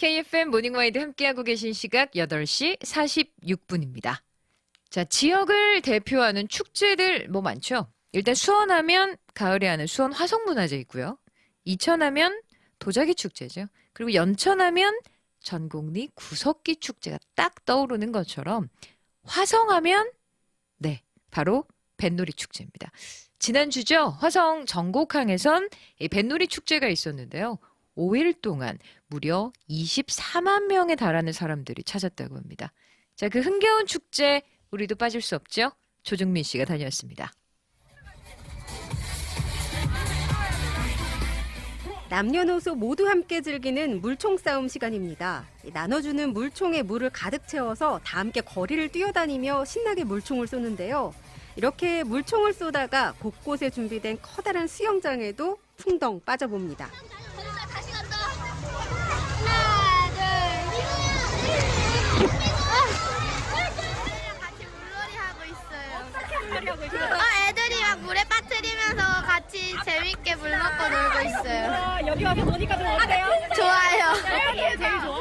KFM 모닝와이드 함께하고 계신 시각 8시 46분입니다. 자, 지역을 대표하는 축제들 뭐 많죠? 일단 수원하면 가을에 하는 수원 화성문화제 있고요. 이천하면 도자기 축제죠. 그리고 연천하면 전곡리 구석기 축제가 딱 떠오르는 것처럼 화성하면 네, 바로 뱃놀이 축제입니다. 지난주죠. 화성 전곡항에선 이 뱃놀이 축제가 있었는데요. 5일 동안 무려 24만 명에 달하는 사람들이 찾았다고 합니다. 자, 그 흥겨운 축제 우리도 빠질 수 없죠. 조정민 씨가 다녀왔습니다. 남녀노소 모두 함께 즐기는 물총 싸움 시간입니다. 이 나눠주는 물총에 물을 가득 채워서 다 함께 거리를 뛰어다니며 신나게 물총을 쏘는데요. 이렇게 물총을 쏘다가 곳곳에 준비된 커다란 수영장에도 풍덩 빠져봅니다. 다시 간다. 하나, 둘, 셋. 같이 물놀이 하고 있어요. 어떻게 물놀이 하고 있어요? 어, 애들이 막 물에 빠뜨리면서 같이 재밌게 물 먹고 놀고 있어요. 아, 여기 와서 노니까 좀 어때요? 좋아요. 어떤 게 제일 좋아? 어,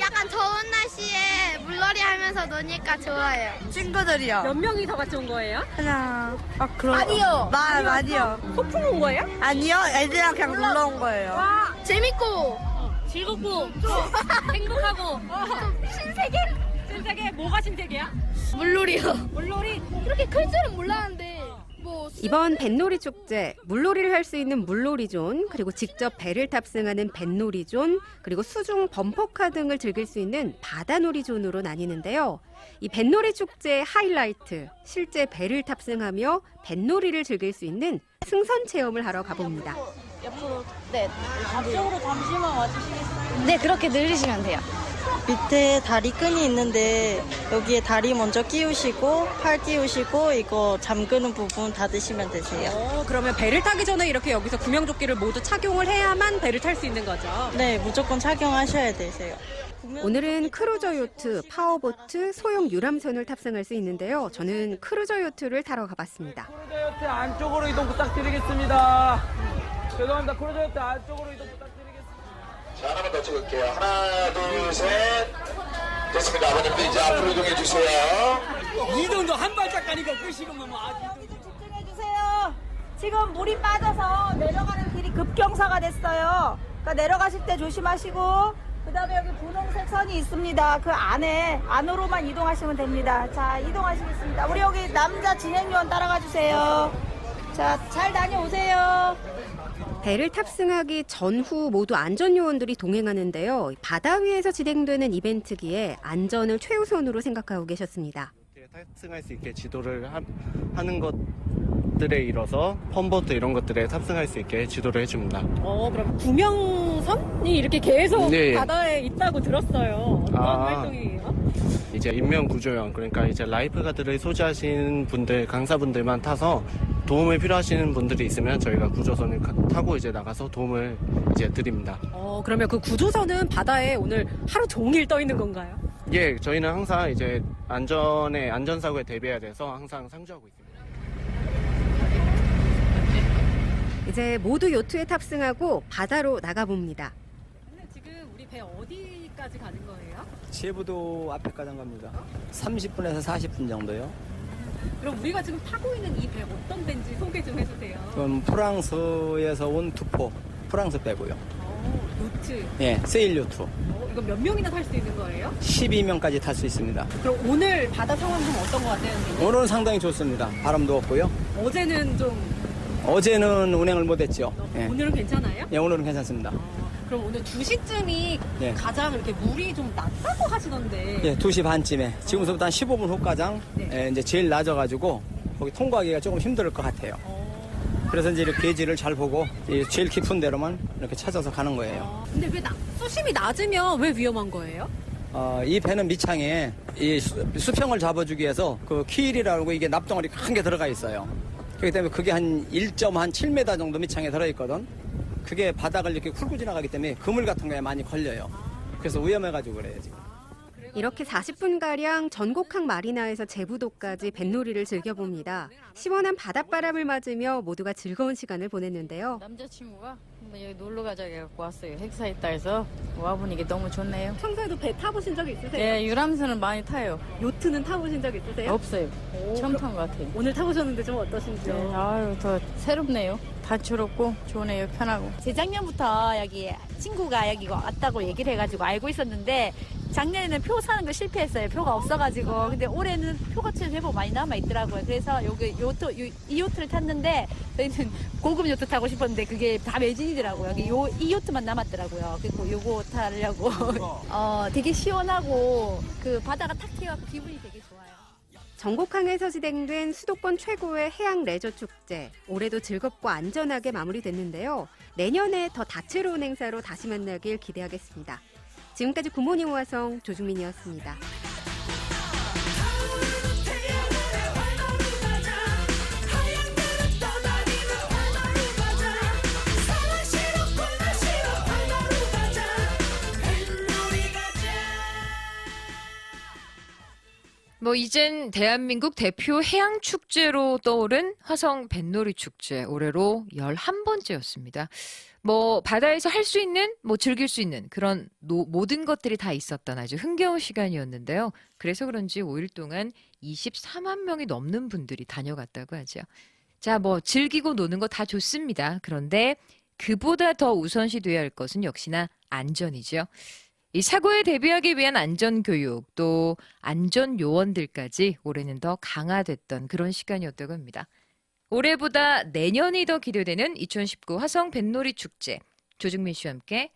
약간 더운 날씨에 물놀이 하면서 노니까 좋아요. 친구들이요. 몇 명이서 같이 온 거예요? 하나. 아, 그럼. 많이요. 마, 많이요. 소풍 온 거예요? 아니요, 애들이랑 그냥 놀러 온 거예요. 재밌고 즐겁고 행복하고 신세계? 신세계? 뭐가 신세계야? 물놀이요. 물놀이? 그렇게 클 줄은 몰랐는데 뭐 이번 뱃놀이 축제, 물놀이를 할 수 있는 물놀이존, 그리고 직접 배를 탑승하는 뱃놀이존, 그리고 수중 범퍼카 등을 즐길 수 있는 바다놀이존으로 나뉘는데요. 이 뱃놀이 축제의 하이라이트, 실제 배를 탑승하며 뱃놀이를 즐길 수 있는 승선 체험을 하러 가봅니다. 앞쪽으로 잠시만 와주시겠어요? 네, 그렇게 늘리시면 돼요. 밑에 다리 끈이 있는데 여기에 다리 먼저 끼우시고 팔 끼우시고 이거 잠그는 부분 닫으시면 되세요. 어, 그러면 배를 타기 전에 이렇게 여기서 구명조끼를 모두 착용을 해야만 배를 탈 수 있는 거죠. 네, 무조건 착용하셔야 되세요. 오늘은 크루저 요트, 파워보트, 소형 유람선을 탑승할 수 있는데요. 저는 크루저 요트를 타러 가봤습니다. 크루저 요트 안쪽으로 이동 부탁드리겠습니다. 죄송합니다. 크루저 요트 안쪽으로 이동 부탁드리겠습니다. 자, 하나만 더 찍을게요. 하나, 둘, 셋. 됐습니다. 아버님들 이제 앞으로 이동해 주세요. 이동도 한 발짝 가니까 끄시고만 뭐 아주 집중해 주세요. 지금 물이 빠져서 내려가는 길이 급경사가 됐어요. 그러니까 내려가실 때 조심하시고 그다음에 여기 분홍색 선이 있습니다. 그 안에 안으로만 이동하시면 됩니다. 자 이동하시겠습니다. 우리 여기 남자 진행요원 따라가 주세요. 자 잘 다녀오세요. 배를 탑승하기 전후 모두 안전 요원들이 동행하는데요. 바다 위에서 진행되는 이벤트기에 안전을 최우선으로 생각하고 계셨습니다. 탑승할 수 있게 지도를 하, 는 것들에 이뤄서 펌보트 이런 것들에 탑승할 수 있게 지도를 해줍니다. 어 그럼 구명선이 이렇게 계속 네. 바다에 있다고 들었어요. 어떤 아. 활동이에요? 이제 인명 구조형 그러니까 이제 라이프 가드를 소지하신 분들 강사분들만 타서 도움을 필요하시는 분들이 있으면 저희가 구조선을 가- 타고 이제 나가서 도움을 이제 드립니다. 어 그러면 그 구조선은 바다에 오늘 하루 종일 떠 있는 건가요? 예, 저희는 항상 이제 안전에 안전 사고에 대비해야 돼서 항상 상주하고 있습니다. 이제 모두 요트에 탑승하고 바다로 나가봅니다. 우리 배 어디까지 가는 거예요? 제부도 앞에까지 갑니다. 30분에서 40분 정도요. 그럼 우리가 지금 타고 있는 이 배 어떤 배인지 소개 좀 해주세요. 그럼 프랑스에서 온 투포, 프랑스 배고요. 어, 요트. 예, 세일 요트. 어, 이거 몇 명이나 탈 수 있는 거예요? 12명까지 탈 수 있습니다. 그럼 오늘 바다 상황 좀 어떤 것 같아요? 선생님? 오늘은 상당히 좋습니다. 바람도 없고요. 어제는 좀 어제는 운행을 못했죠. 예. 오늘은 괜찮아요? 예, 오늘은 괜찮습니다. 어, 그럼 오늘 2시쯤이 네. 가장 이렇게 물이 좀 낮다고 하시던데. 예, 2시 반쯤에 지금부터 한 15분 후 가장 네. 예, 이제 제일 낮아가지고 거기 통과하기가 조금 힘들 것 같아요. 어, 그래서 이제 이렇게 계지를 잘 보고 이 제일 깊은 데로만 이렇게 찾아서 가는 거예요. 어, 근데 왜 나, 수심이 낮으면 왜 위험한 거예요? 어, 이 배는 밑창에 이 수, 수평을 잡아주기 위해서 그 키일이라고 이게 납덩어리 큰 게 들어가 있어요. 그렇기 때문에 그게 한 1.7m 정도 밑창에 들어있거든. 그게 바닥을 이렇게 훑고 지나가기 때문에 그물 같은 거에 많이 걸려요. 그래서 위험해가지고 그래요, 지금. 이렇게 40분가량 전곡항 마리나에서 제부도까지 뱃놀이를 즐겨봅니다. 시원한 바닷바람을 맞으며 모두가 즐거운 시간을 보냈는데요. 남자친구가 한번 여기 놀러 가자 해갖고 왔어요. 행사 있다 해서 와보니까 너무 좋네요. 평소에도 배 타보신 적 있으세요? 네, 유람선은 많이 타요. 요트는 타보신 적 있으세요? 없어요. 오, 처음 탄 것 같아요. 오늘 타보셨는데 좀 어떠신지요? 네, 아유, 더 새롭네요. 단추롭고 좋네요. 편하고. 재작년부터 여기 친구가 여기 왔다고 얘기를 해가지고 알고 있었는데 작년에는 표 사는 거 실패했어요. 표가 없어가지고 근데 올해는 표가 제법 많이 남아 있더라고요. 그래서 여기 요트 요- 이 요트를 탔는데 저희는 고급 요트 타고 싶었는데 그게 다 매진이더라고요. 여기 요 이 요트만 남았더라고요. 그리고 요거 타려고 어 되게 시원하고 그 바다가 탁 트여갖고 기분이 되게 좋아요. 전곡항에서 진행된 수도권 최고의 해양 레저 축제. 올해도 즐겁고 안전하게 마무리됐는데요. 내년에 더 다채로운 행사로 다시 만나길 기대하겠습니다. 지금까지 굿모닝 화성 조중민이었습니다. 뭐 이젠 대한민국 대표 해양 축제로 떠오른 화성 뱃놀이 축제 올해로 11번째였습니다. 뭐 바다에서 할 수 있는 뭐 즐길 수 있는 그런 노- 모든 것들이 다 있었던 아주 흥겨운 시간이었는데요. 그래서 그런지 5일 동안 24만 명이 넘는 분들이 다녀갔다고 하죠. 자, 뭐 즐기고 노는 거 다 좋습니다. 그런데 그보다 더 우선시 돼야 할 것은 역시나 안전이죠. 이 사고에 대비하기 위한 안전 교육 또 안전 요원들까지 올해는 더 강화됐던 그런 시간이었다고 합니다. 올해보다 내년이 더 기대되는 2019 화성 뱃놀이 축제 조중민 씨와 함께